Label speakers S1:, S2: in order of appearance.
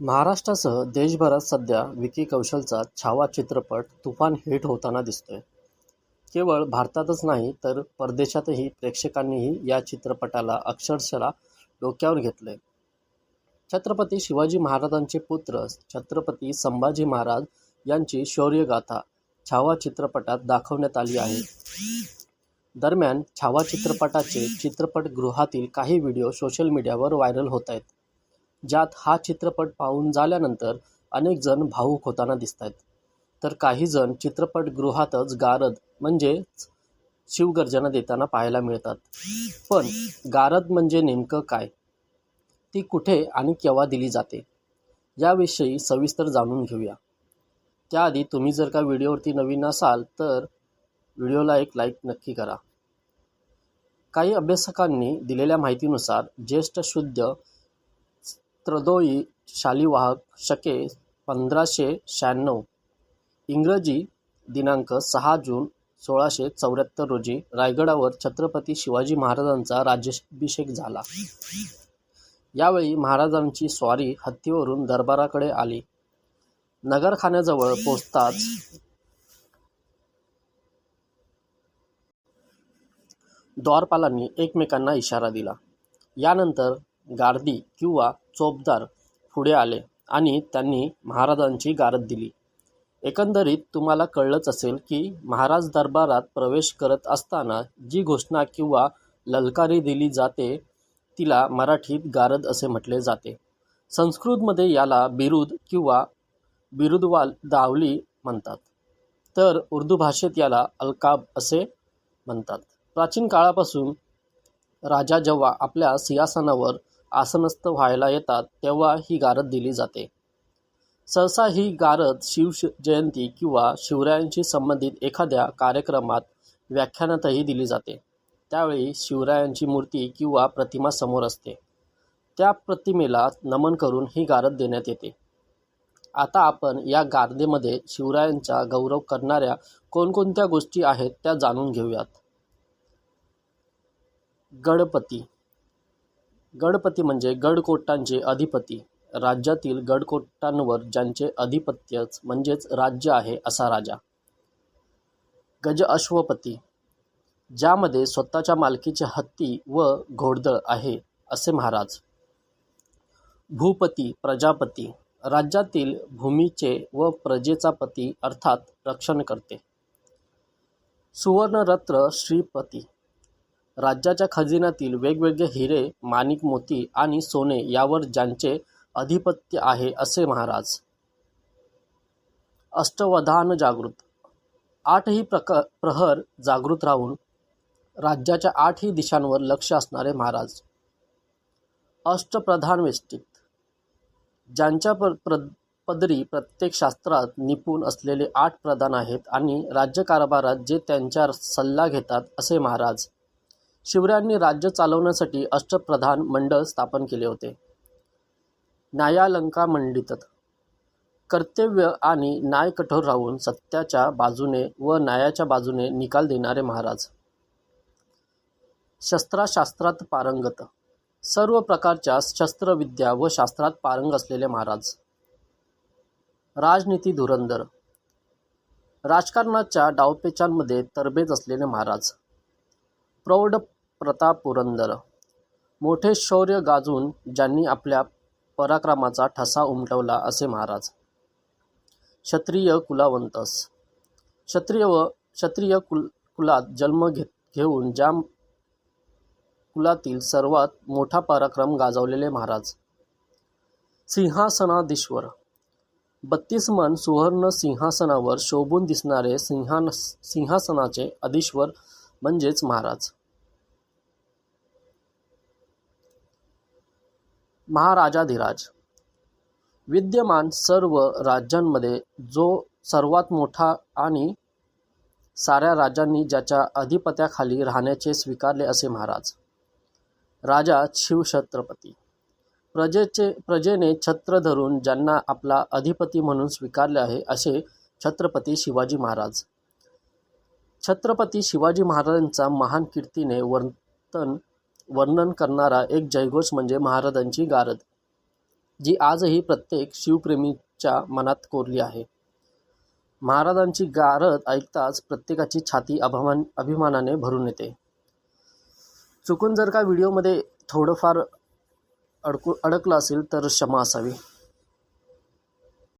S1: महाराष्ट्रासह देशभरात सध्या विकी कौशलचा छावा चित्रपट तुफान हिट होताना दिसतोय. केवळ भारतातच नाही तर परदेशातही प्रेक्षकांनीही या चित्रपटाला अक्षरशः डोक्यावर घेतले छत्रपती शिवाजी महाराजांचे पुत्र छत्रपती संभाजी महाराज यांची शौर्यगाथा छावा चित्रपटात दाखवण्यात आली आहे. दरम्यान छावा चित्रपटाचे चित्रपटगृहातील काही व्हिडिओ सोशल मीडियावर व्हायरल होत आहेत ज्यात हा चित्रपट पाहून झाल्यानंतर अनेक जण भावूक होताना आहेत तर काही जण चित्रपटगृहातच गारद म्हणजेच शिवगर्जना देताना पाहायला मिळतात. पण गारद म्हणजे नेमकं काय? ती कुठे आणि केव्हा दिली जाते? याविषयी सविस्तर जाणून घेऊया. त्याआधी तुम्ही जर का व्हिडिओवरती नवीन असाल तर व्हिडिओला एक लाईक नक्की करा. काही अभ्यासकांनी दिलेल्या माहितीनुसार ज्येष्ठ शुद्ध त्रदोई शालिवाहक शके पंधराशे शहाण्णव इंग्रजी दिनांक सहा जून सोळाशे चौऱ्याहत्तर रोजी रायगडावर छत्रपती शिवाजी महाराजांचा राज्याभिषेक झाला. यावेळी महाराजांची स्वारी हत्तीवरून दरबाराकडे आली. नगरखान्याजवळ पोहोचताच द्वारपालांनी एकमेकांना इशारा दिला. यानंतर गारदी किंवा चोपदार पुढे आले आणि त्यांनी महाराजांची गारद दिली. एकंदरीत तुम्हाला कळलंच असेल की महाराज दरबारात प्रवेश करत असताना जी घोषणा किंवा ललकारी दिली जाते तिला मराठीत गारद असे म्हटले जाते. संस्कृतमध्ये याला बिरुद किंवा बिरुदवाल दावली म्हणतात, तर उर्दू भाषेत याला अलकाब असे म्हणतात. प्राचीन काळापासून राजा जेव्हा आपल्या सिंहासनावर आसनस्थ व्हायला येतात तेव्हा ही गारद दिली जाते. सहसा ही गारद शिवजयंती किंवा शिवरायांशी संबंधित एखाद्या कार्यक्रमात, व्याख्यानातही दिली जाते. त्यावेळी शिवरायांची मूर्ती किंवा प्रतिमा समोर असते. त्या प्रतिमेला नमन करून ही गारद देण्यात येते. आता आपण या गारदेमध्ये शिवरायांचा गौरव करणाऱ्या कोणकोणत्या गोष्टी आहेत त्या जाणून घेऊयात. गणपती गडपती म्हणजे गडकोटांचे अधिपती. राज्यातील गडकोटांवर ज्यांचे अधिपत्यच म्हणजेच राज्य आहे असा राजा. गज अश्वपती ज्यामध्ये स्वतःच्या मालकीचे हत्ती व घोडदळ आहे असे महाराज. भूपती प्रजापती राज्यातील भूमीचे व प्रजेचा पती अर्थात रक्षणकर्ते. सुवर्णरत्न श्रीपती राज्याच्या खजिन्यातील वेगवेगळे हिरे, माणिक, मोती आणि सोने यावर ज्यांचे अधिपत्य आहे असे महाराज. अष्टवधान जागृत आठही प्रक प्रहर जागृत राहून राज्याच्या आठही दिशांवर लक्ष असणारे महाराज. अष्टप्रधान वेष्टित ज्यांच्या पदरी प्रत्येक शास्त्रात निपुण असलेले आठ प्रधान आहेत आणि राज्यकारभारात जे त्यांच्या सल्ला घेतात असे महाराज. शिवरायांनी राज्य चालवण्यासाठी अष्टप्रधान मंडळ स्थापन केले होते. न्यायालंकामंडित कर्तव्य आणि न्याय कठोर राहून सत्याच्या बाजूने व न्यायाच्या बाजूने निकाल देणारे महाराज. शस्त्राशास्त्रात पारंगत सर्व प्रकारच्या शस्त्रविद्या व शास्त्रात पारंग असलेले महाराज. राजनीती धुरंधर राजकारणाच्या डावपेचांमध्ये तरबेज असलेले महाराज. प्रौढ प्रताप पुरंदर मोठे शौर्य गाजून ज्यांनी आपल्या पराक्रमाचा ठसा उमटवला असे महाराज. क्षत्रिय कुलावंतस क्षत्रिय व क्षत्रिय कुल कुलात जन्म घेऊन ज्या कुलातील सर्वात मोठा पराक्रम गाजवलेले महाराज. सिंहासनाधीश्वर बत्तीस मन सुवर्ण सिंहासनावर शोभून दिसणारे सिंहासनाचे अधीश्वर म्हणजेच महाराज. महाराजाधिराज विद्यमान सर्व राज्यांमध्ये जो सर्वात मोठा आणि साऱ्या राजांनी ज्याच्या अधिपत्याखाली राहण्याचे स्वीकारले असे महाराज. राजा शिवछत्रपती प्रजेने छत्र धरून ज्यांना आपला अधिपती म्हणून स्वीकारले आहे असे छत्रपती शिवाजी महाराज. छत्रपती शिवाजी महाराजांचा महान कीर्तीने वर्तन वर्णन करणारा एक जयघोष म्हणजे महाराजांची गारद. जी आजही प्रत्येक शिवप्रेमीच्या मनात कोरली आहे महाराजांची गारद ऐकताच प्रत्येकाची छाती अभिमान अभिमानाने भरून येते चुकून जर का व्हिडिओमध्ये थोडंफार अडकू अडकलं असेल तर क्षमा असावी